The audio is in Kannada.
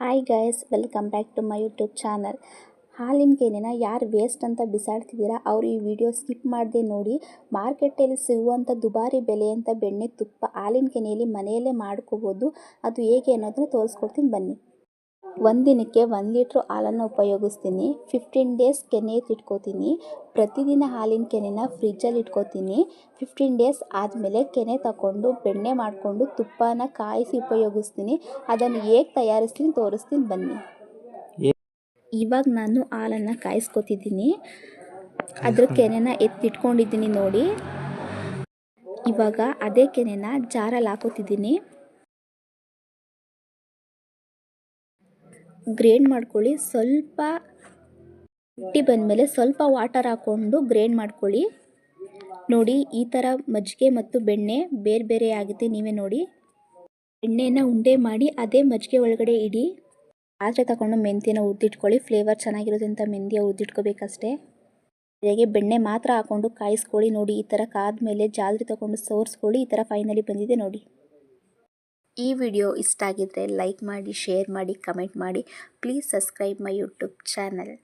Hi guys welcome back to my YouTube channel ಹಾಲಿನ ಕೆನೆನ ಯಾರು ವೇಸ್ಟ್ ಅಂತ ಬಿಸಾಡ್ತಿದ್ದೀರಾ, ಅವರು ಈ ವಿಡಿಯೋ ಸ್ಕಿಪ್ ಮಾಡದೆ ನೋಡಿ ಮಾರ್ಕೆಟಲ್ಲಿ ಸಿಗುವಂಥ ದುಬಾರಿ ಬೆಲೆಯಂಥ ಬೆಣ್ಣೆ ತುಪ್ಪ ಹಾಲಿನ ಕೆನೆಯಲ್ಲಿ ಮನೆಯಲ್ಲೇ ಮಾಡ್ಕೋಬೋದು, ಅದು ಹೇಗೆ ಅನ್ನೋದನ್ನ ತೋರಿಸ್ಕೊಡ್ತೀನಿ ಬನ್ನಿ. ಒಂದಿನಕ್ಕೆ ಒಂದು ಲೀಟ್ರ್ ಹಾಲನ್ನು ಉಪಯೋಗಿಸ್ತೀನಿ. ಫಿಫ್ಟೀನ್ ಡೇಸ್ ಕೆನೆ ಎತ್ತಿಟ್ಕೋತೀನಿ ಪ್ರತಿದಿನ ಹಾಲಿನ ಕೆನೆನ ಫ್ರಿಜ್ಜಲ್ಲಿ ಇಟ್ಕೋತೀನಿ. ಫಿಫ್ಟೀನ್ ಡೇಸ್ ಆದಮೇಲೆ ಕೆನೆ ತಗೊಂಡು, ಬೆಣ್ಣೆ ಮಾಡಿಕೊಂಡು, ತುಪ್ಪನ ಕಾಯಿಸಿ ಉಪಯೋಗಿಸ್ತೀನಿ. ಅದನ್ನು ಹೇಗೆ ತಯಾರಿಸ್ತೀನಿ ತೋರಿಸ್ತೀನಿ ಬನ್ನಿ. ಇವಾಗ ನಾನು ಹಾಲನ್ನು ಕಾಯಿಸ್ಕೊತಿದ್ದೀನಿ. ಅದ್ರ ಕೆನೆನ ಎತ್ತಿಟ್ಕೊಂಡಿದ್ದೀನಿ ನೋಡಿ. ಇವಾಗ ಅದೇ ಕೆನೆನ ಜಾರಲ್ಲಿ ಹಾಕೋತಿದ್ದೀನಿ. ಗ್ರೈಂಡ್ ಮಾಡ್ಕೊಳ್ಳಿ. ಸ್ವಲ್ಪ ಗಟ್ಟಿ ಬಂದಮೇಲೆ ಸ್ವಲ್ಪ ವಾಟರ್ ಹಾಕ್ಕೊಂಡು ಗ್ರೈಂಡ್ ಮಾಡ್ಕೊಳ್ಳಿ. ನೋಡಿ, ಈ ಥರ ಮಜ್ಜಿಗೆ ಮತ್ತು ಬೆಣ್ಣೆ ಬೇರೆ ಬೇರೆ ಆಗುತ್ತೆ, ನೀವೇ ನೋಡಿ. ಬೆಣ್ಣೆನ ಉಂಡೆ ಮಾಡಿ ಅದೇ ಮಜ್ಜಿಗೆ ಒಳಗಡೆ ಇಡಿ. ಪಾತ್ರೆ ತಗೊಂಡು ಮೆಂತ್ಯನ ಹುರಿದಿಟ್ಕೊಳ್ಳಿ. ಫ್ಲೇವರ್ ಚೆನ್ನಾಗಿರುತ್ತೆ ಅಂತ ಮೆಂತ್ಯ ಹುರಿದಿಟ್ಕೋಬೇಕಷ್ಟೇ. ಹೇಗೆ ಬೆಣ್ಣೆ ಮಾತ್ರ ಹಾಕ್ಕೊಂಡು ಕಾಯಿಸ್ಕೊಳ್ಳಿ. ನೋಡಿ, ಈ ಥರ ಕಾದ್ಮೇಲೆ ಜಾಲ್ರಿ ತಗೊಂಡು ಸೋರಿಸ್ಕೊಳ್ಳಿ. ಈ ಥರ ಫೈನಲಿ ಬಂದಿದೆ ನೋಡಿ. ಈ ವಿಡಿಯೋ ಇಷ್ಟ ಆಗಿದ್ದರೆ ಲೈಕ್ ಮಾಡಿ, ಶೇರ್ ಮಾಡಿ, ಕಮೆಂಟ್ ಮಾಡಿ. Please subscribe my YouTube channel.